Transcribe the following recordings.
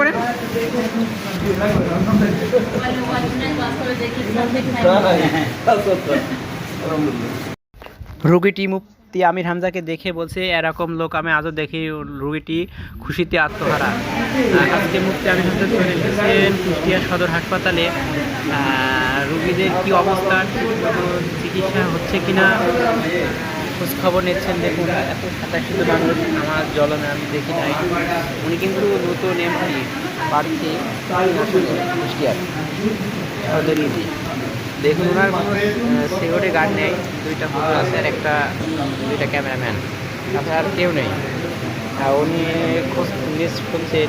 করেন রুগীটি মুক্তি আমির হামজাকে দেখে বলছে, এরকম লোক আমি আজও দেখি রুগীটি খুশিতে আত্মহারা। আজকে মুফতি আমির হামজা চলে এসেছেন কুষ্টিয়া সদর হাসপাতালে। রুগীদের কি অবস্থা চিকিৎসা হচ্ছে কিনা? খোঁজ খবর নিচ্ছেন, দেখুন, এত সাতাশিত মানুষ আমার জলনে আমি দেখি নাই। উনি কিন্তু নতুন এমপি প্রার্থী কুষ্টিয়ার দেখুন ওনার সিকিউরিটি গার্ড নেই, দুইটা ফটো আছে আর একটা, দুইটা ক্যামেরাম্যান। তাছাড়া আর কেউ নেই। উনি খোঁজ নিজ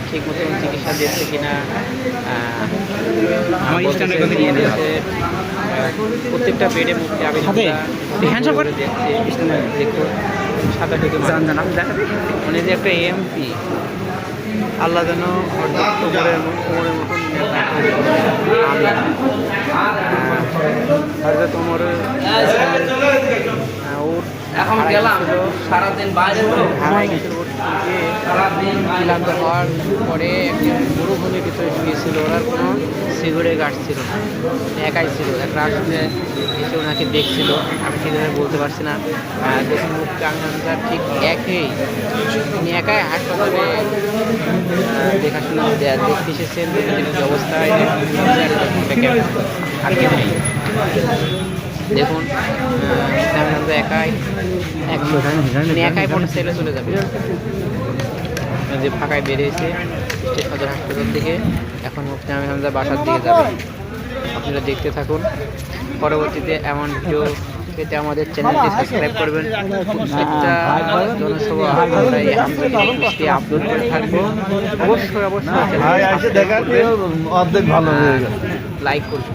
ঠিক মতন চিকিৎসা দিচ্ছে কিনা প্রত্যেকটা বেডে সাদা ঢুকে উনি যে একটা এমপি আল্লাহ যেন কোমরের কোমরের মতন হয়তো তোমার গেলাম, সারাদিন বাইরে হারাই গেছিল সারাদিন ক্লান্ত হওয়ার পরে একজন মরুভূমির ভিতরে শুয়েছিল ওনার কোনো সিকিউরিটি গার্ড ছিল না একাই ছিল একটা আসলে এসে ওনাকে দেখছিল। আমি ঠিকভাবে বলতে পারছি না। মুখটা আঙ্গানটা ঠিক একই। উনি একাই হাসপাতালে দেখাশোনা দেখতে এসেছেন রোগীদের কি অবস্থা, এটা দেখুন আর নেই। দেখুন একাই একশো উনি একাই পনেরো সেলে চলে যাবে। যে ফাঁকায় বেরিয়েছে স্টেট সদর হাসপাতাল থেকে। এখন মুফতি আহমেদ বাসার দিকে যাবে। আপনারা দেখতে থাকুন। পরবর্তীতে এমন ভিডিও পেতে আমাদের চ্যানেলটি সাবস্ক্রাইব করবেন। একটা জনসভা আমরা এই হামজাকে আপলোড করে থাকব। অবশ্যই অবশ্যই ভালো হয়ে লাইক করবেন।